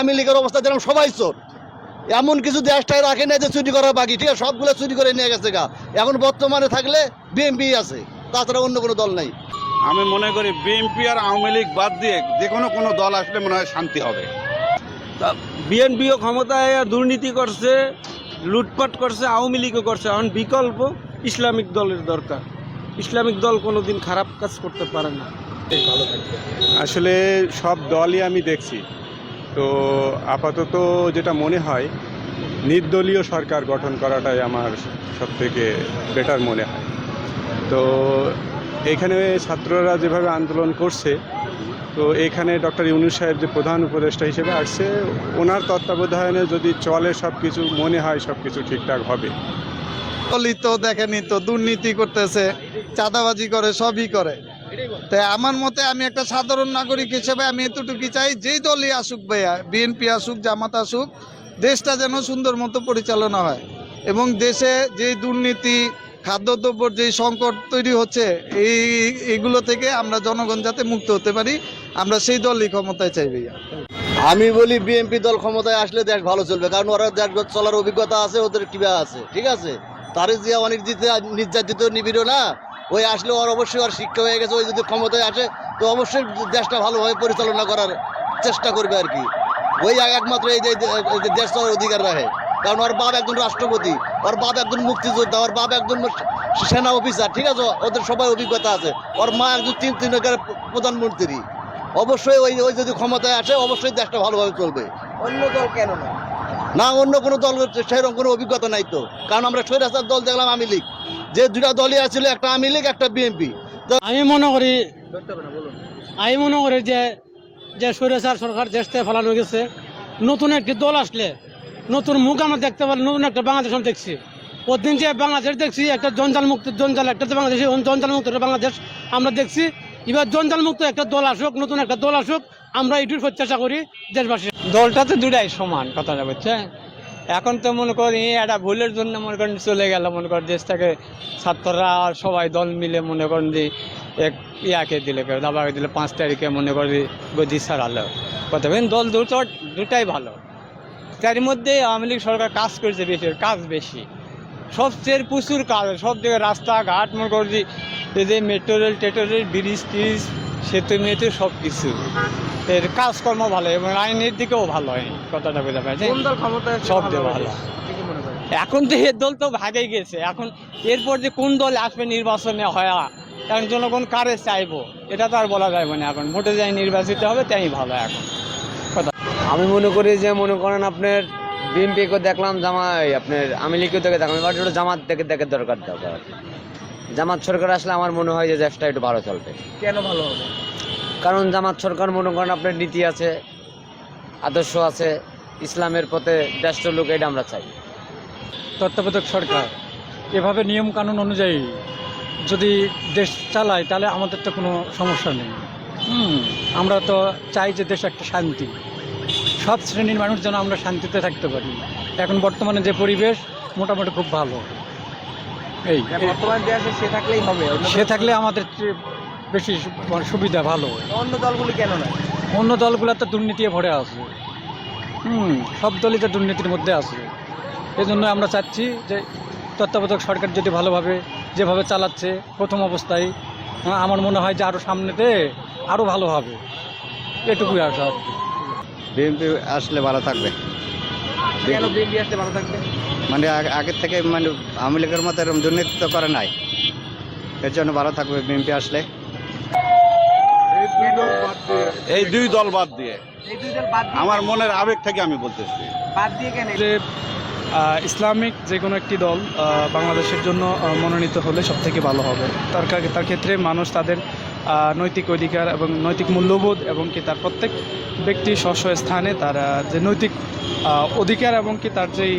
আমি লীগের অবস্থা যেরকম সবাই চোর। এমন কিছু দেশটাই রাখে না যে চুরি করা বাকি ঠিক আছে? সবগুলো চুরি করে নিয়ে গেছে গা। এখন বর্তমানে থাকলে বিএমপি আছে তাছাড়া অন্য কোনো দল নাই। আমি মনে করি বিএনপি আর আওয়ামী লীগ বাদ দিয়ে যে কোনো কোনো দল আসলে মনে হয় শান্তি হবে। তা বিএনপিও ক্ষমতায় দুর্নীতি করছে লুটপাট করছে আওয়ামী লীগও করছে। এখন বিকল্প ইসলামিক দলের দরকার। ইসলামিক দল কোনোদিন খারাপ কাজ করতে পারে না। আসলে সব দলই আমি দেখছি। তো আপাতত যেটা মনে হয়, নির্দলীয় সরকার গঠন করাটাই আমার সব থেকে বেটার মনে হয়। তো এখানে ছাত্ররা যেভাবে আন্দোলন করছে, তো এখানে ডক্টর ইউনুস সাহেব যে প্রধান উপদেষ্টা হিসেবে আসছে, ওনার তত্ত্বাবধানে যদি চলে সব কিছু মনে হয় সব কিছু ঠিকঠাক হবে। দলিত দেখেনি তো, দুর্নীতি করতেছে, চাঁদাবাজি করে, সবই করে। তাই আমার মতে আমি একটা সাধারণ নাগরিক হিসেবে আমি এতটুকু চাই যেই দলই আসুক ভাইয়া বিএনপি আসুক জামাত আসুক দেশটা যেন সুন্দর মতো পরিচালনা হয় এবং দেশে যেই দুর্নীতি খাদ্যদ্রব্যর যেই সংকট তৈরি হচ্ছে এই এগুলো থেকে আমরা জনগণ যাতে মুক্ত হতে পারি আমরা সেই দলই ক্ষমতায় চাই ভাইয়া। আমি বলি বিএনপি দল ক্ষমতায় আসলে দেশ ভালো চলবে কারণ ওরা দেশ চলার অভিজ্ঞতা আছে ওদের কিবা আছে ঠিক আছে? তারে যে অনেক দিতে নির্যাতিত নিবিড় না। ওই আসলে ওর অবশ্যই ওর শিক্ষা হয়ে গেছে ওই যদি ক্ষমতায় আসে তো অবশ্যই দেশটা ভালোভাবে পরিচালনা করার চেষ্টা করবে আর কি। ওই একমাত্র এই যে দেশ চলার অধিকার রাখে। কারণ ওর বাপ একজন রাষ্ট্রপতি ওর বাপ একজন মুক্তিযোদ্ধা ওর বাপ একজন সেনা অফিসার ঠিক আছে? ওদের সবাই অভিজ্ঞতা আছে। ওর মা একজন তিন তিন প্রধানমন্ত্রী। অবশ্যই ওই ওই যদি ক্ষমতায় আসে অবশ্যই দেশটা ভালোভাবে চলবে। অন্য দল কেন না? না অন্য কোনো দল সেরকম কোনো অভিজ্ঞতা নাই তো। কারণ আমরা স্বৈরাচার দল দেখলাম আমি লীগ। যে দুটা দলই আছিল একটা আমি লীগ একটা বিএনপি। আমি মনে করি আমি মনে করি যে যে স্বৈরাচার সরকার দেশ থেকে ফেলানো গেছে। নতুন একটি দল আসলে নতুন মুখ আমরা দেখতে পারি নতুন একটা বাংলাদেশ আমরা দেখছি। ওদিন যে বাংলাদেশ দেখছি একটা জঞ্জাল মুক্ত জঞ্জাল একটা বাংলাদেশ জঞ্জাল মুক্ত একটা বাংলাদেশ আমরা দেখছি। এবার জঞ্জাল মুক্ত একটা দল আসুক নতুন একটা দল আসুক আমরা এটির প্রত্যাশা করি দেশবাসী দলটা তো দুটাই সমান কথাটা বুঝছে এখন তো মনে করি একটা ভুলের জন্য মনে করেন চলে গেল, মনে করেন দেশ থেকে ছাত্ররা আর সবাই দল মিলে মনে করেন যে এক ইয়াকে দিলে দাবাকে দিলে পাঁচ তারিখে মনে করি গদি ছাড়ালো কথা দল দুটো দুটাই ভালো। তার মধ্যে আওয়ামী লীগ সরকার কাজ করেছে বেশি, কাজ বেশি। সবচেয়ে প্রচুর কাজ সব জায়গায় রাস্তাঘাট মনে করি এই যে মেট্রো রেল টেট্রো রেল ব্রিজ টিজ সেতু মেতু সব কিছু। এর কাজকর্ম ভালো এবং আইনের দিকেও ভালো হয় কথাটা বোঝা আসলে সব দিয়ে ভালো। এখন তো এর দল তো ভাগে গেছে। এখন এরপর যে কোন দল আসবে নির্বাচনে হয় এখন জনগণ কারে চাইব এটা তো আর বলা যাবে না এখন। ভোটে যাই নির্বাচিত হবে তাই ভালো এখন। আমি মনে করি যে মনে করেন আপনার বিএনপিকে দেখলাম জামাই আপনার আমি লিখিত থেকে দেখলাম এবার জামাত থেকে দেখে দরকার দরকার। জামাত সরকার আসলে আমার মনে হয় যে দেশটা একটু ভালো চলবে। কেন ভালো হবে? কারণ জামাত সরকার মনে করেন আপনার নীতি আছে আদর্শ আছে ইসলামের পথে দেশ লোক এটা আমরা চাই। তত্ত্বাবধায়ক সরকার এভাবে নিয়ম কানুন অনুযায়ী যদি দেশ চালায় তাহলে আমাদের তো কোনো সমস্যা নেই। আমরা তো চাই যে দেশ একটা শান্তি। সব শ্রেণির মানুষ যেন আমরা শান্তিতে থাকতে পারি। এখন বর্তমানে যে পরিবেশ মোটামুটি খুব ভালো। এই বর্তমান দেশে সে থাকলেই হবে। সে থাকলে আমাদের চেয়ে বেশি মানে সুবিধা ভালো। অন্য দলগুলি কেন না অন্য দলগুলো তো দুর্নীতি ভরে আছে। হুম সব দলই তো দুর্নীতির মধ্যে আছে। এই জন্য আমরা চাচ্ছি যে তত্ত্বাবধায়ক সরকার যদি ভালোভাবে যেভাবে চালাচ্ছে প্রথম অবস্থায় হ্যাঁ, আমার মনে হয় যে আরও সামনেতে আরও ভালো হবে। এটুকুই আশা। আর বিএনপি আসলে ভালো থাকবে। কেন বিএনপি আসতে ভালো থাকবে। মানে আগের থেকে মানে আওয়ামী লীগের মতো এরকম দুর্নীতি তো করে নাই। এর জন্য ভালো থাকবে বিএনপি আসলে। এই দুই দল বাদ দিয়ে। এই দুই দল বাদ দিয়ে আমার মনের আবেগ থেকে আমি বলতেছি। বাদ দিয়ে কেন? যে ইসলামিক যে কোনো একটি দল বাংলাদেশের জন্য মনোনীত হলে সব থেকে ভালো হবে। তার তার ক্ষেত্রে মানুষ তাদের নৈতিক অধিকার এবং নৈতিক মূল্যবোধ এবং কি তার প্রত্যেক ব্যক্তি স্ব স্ব স্থানে তার যে নৈতিক অধিকার এবং কি তার যেই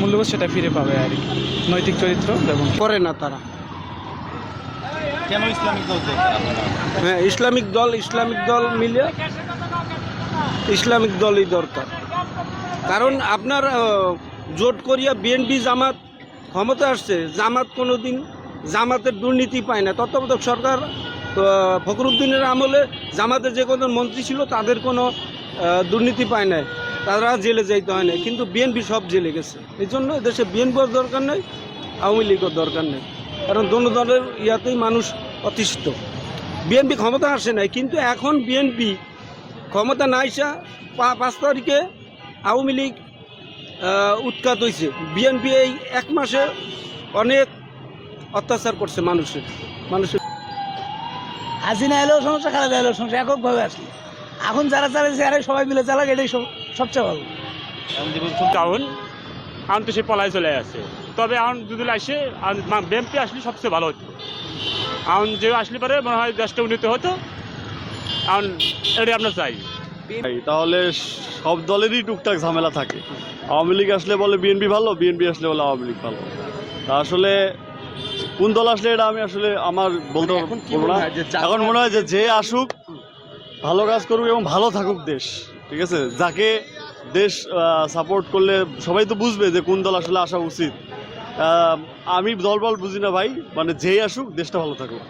মূল্যবোধ সেটা ফিরে পাবে আর কি। নৈতিক চরিত্র এবং করে না তারা। কেন ইসলামিক দল হ্যাঁ ইসলামিক দল ইসলামিক দল মিলে ইসলামিক দলই দরকার। কারণ আপনার জোট করিয়া বিএনপি জামাত ক্ষমতা আসছে জামাত কোনো দিন জামাতের দুর্নীতি পায় না। তত্ত্বাবধায়ক সরকার ফখরুদ্দিনের আমলে জামাতের যে কোনো মন্ত্রী ছিল, তাদের কোনো দুর্নীতি পায় নাই। তারা জেলে যাইতে হয় না কিন্তু বিএনপি সব জেলে গেছে। এই জন্য দেশে বিএনপির দরকার নেই, আওয়ামী লীগের দরকার নেই। কারণ দোনো দলের ইয়াতেই মানুষ অতিষ্ঠ। বিএনপি ক্ষমতা আসে নাই, কিন্তু এখন বিএনপি ক্ষমতা নাইসা পা- পাঁচ তারিখে আওয়ামী লীগ উৎখাত হয়েছে বিএনপি এই এক মাসে অনেক অত্যাচার করছে মানুষের। মানুষের হাসিনা এলেও সমস্যা খারাপ এলেও সমস্যা এককভাবে আসলে এখন যারা চালাইছে আরে সবাই মিলে চালাক এটাই সব- সবচেয়ে ভালো। কারণ এখন তো সে পলায় চলে আসে। তবে এখন যদি আসে বিএমপি আসলে সবচেয়ে ভালো হতো। এখন যে আসলে পারে মনে হয় দেশটা উন্নত হতো। এখন এটাই আমরা চাই। তাহলে সব দলেরই টুকটাক ঝামেলা থাকে। আওয়ামী লীগ আসলে বলে বিএনপি ভালো বিএনপি আসলে বলে আওয়ামী লীগ ভালো। তা আসলে কোন দল আসলে এটা আমি আসলে আমার বলতে পারব না। এখন মনে হয় যে যে আসুক ভালো কাজ করুক এবং ভালো থাকুক দেশ ঠিক আছে? যাকে দেশ সাপোর্ট করলে সবাই তো বুঝবে যে কোন দল আসলে আসা উচিত। আমি দল বল বুঝি না ভাই মানে যেই আসুক দেশটা ভালো থাকুক।